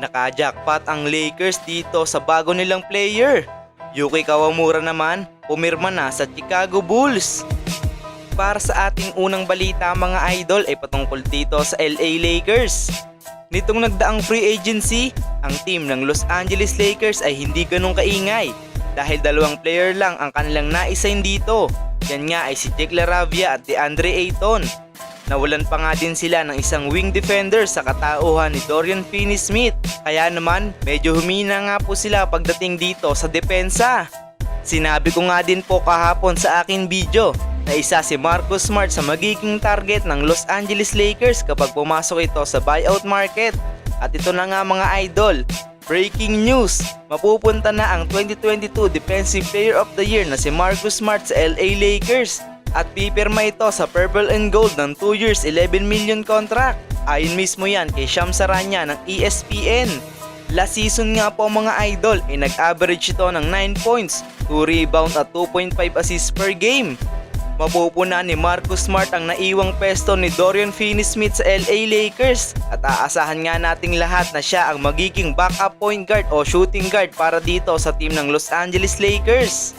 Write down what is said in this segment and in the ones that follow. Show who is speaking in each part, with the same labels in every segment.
Speaker 1: Naka-jackpot ang Lakers dito sa bago nilang player. Yuki Kawamura naman, pumirma na sa Chicago Bulls. Para sa ating unang balita mga idol ay patungkol dito sa LA Lakers. Nitong nagdaang free agency, ang team ng Los Angeles Lakers ay hindi ganun kaingay dahil dalawang player lang ang kanilang naisign dito. Yan nga ay si Jake LaRavia at DeAndre Ayton. Nawalan pa nga din sila ng isang wing defender sa katauhan ni Dorian Finney-Smith. Kaya naman, medyo humina nga po sila pagdating dito sa depensa. Sinabi ko nga din po kahapon sa akin video na isa si Marcus Smart sa magiging target ng Los Angeles Lakers kapag pumasok ito sa buyout market. At ito na nga mga idol, breaking news! Mapupunta na ang 2022 Defensive Player of the Year na si Marcus Smart sa LA Lakers at pipirma ito sa Purple and Gold ng 2 years 11 million contract. Ayon mismo yan kay Sham Saranya ng ESPN. Last season nga po mga idol ay nag-average ito ng 9 points, 2 rebound at 2.5 assists per game. Mapupuna ni Marcus Smart ang naiwang pesto ni Dorian Finney-Smith sa LA Lakers at aasahan nga nating lahat na siya ang magiging backup point guard o shooting guard para dito sa team ng Los Angeles Lakers.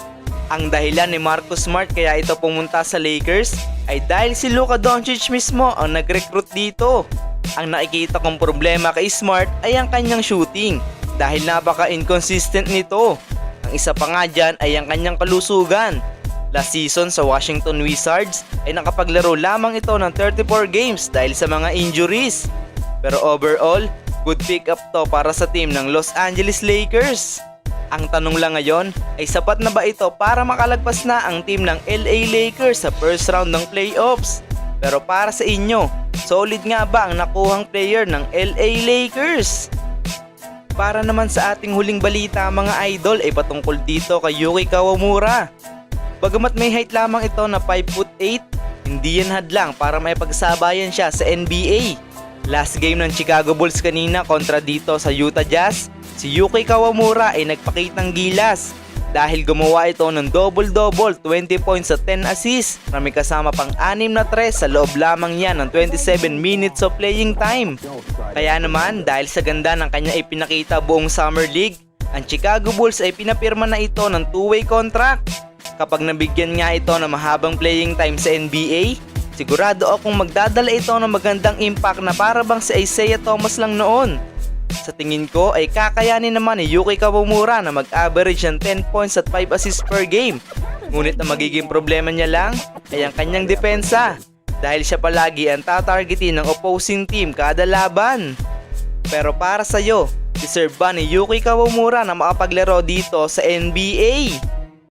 Speaker 1: Ang dahilan ni Marcus Smart kaya ito pumunta sa Lakers ay dahil si Luka Doncic mismo ang nag-recruit dito. Ang nakikita kong problema kay Smart ay ang kanyang shooting dahil napaka-inconsistent nito. Ang isa pa nga dyan ay ang kanyang kalusugan. Last season sa Washington Wizards ay nakapaglaro lamang ito ng 34 games dahil sa mga injuries. Pero overall, good pick up to para sa team ng Los Angeles Lakers. Ang tanong lang ngayon ay sapat na ba ito para makalagpas na ang team ng LA Lakers sa first round ng playoffs? Pero para sa inyo, solid nga ba ang nakuhang player ng LA Lakers? Para naman sa ating huling balita mga idol ay patungkol dito kay Yuki Kawamura. Bagamat may height lamang ito na 5 foot 8, hindi yan hadlang para may pagsabayan siya sa NBA. Last game ng Chicago Bulls kanina kontra dito sa Utah Jazz, si Yuki Kawamura ay nagpakitang gilas dahil gumawa ito ng double-double 20 points at 10 assists na may kasama pang 6 na tres sa loob lamang yan ng 27 minutes of playing time. Kaya naman dahil sa ganda ng kanya ipinakita buong Summer League, ang Chicago Bulls ay pinapirma na ito ng two-way contract. Kapag nabigyan nga ito ng mahabang playing time sa NBA, sigurado akong magdadala ito ng magandang impact na para bang si Isaiah Thomas lang noon. Sa tingin ko ay kakayanin naman ni Yuki Kawamura na mag-average ng 10 points at 5 assists per game. Ngunit ang magiging problema niya lang ay ang kanyang depensa dahil siya palagi ang tatargetin ng opposing team kada laban. Pero para sa'yo, deserve ba ni Yuki Kawamura na makapaglaro dito sa NBA?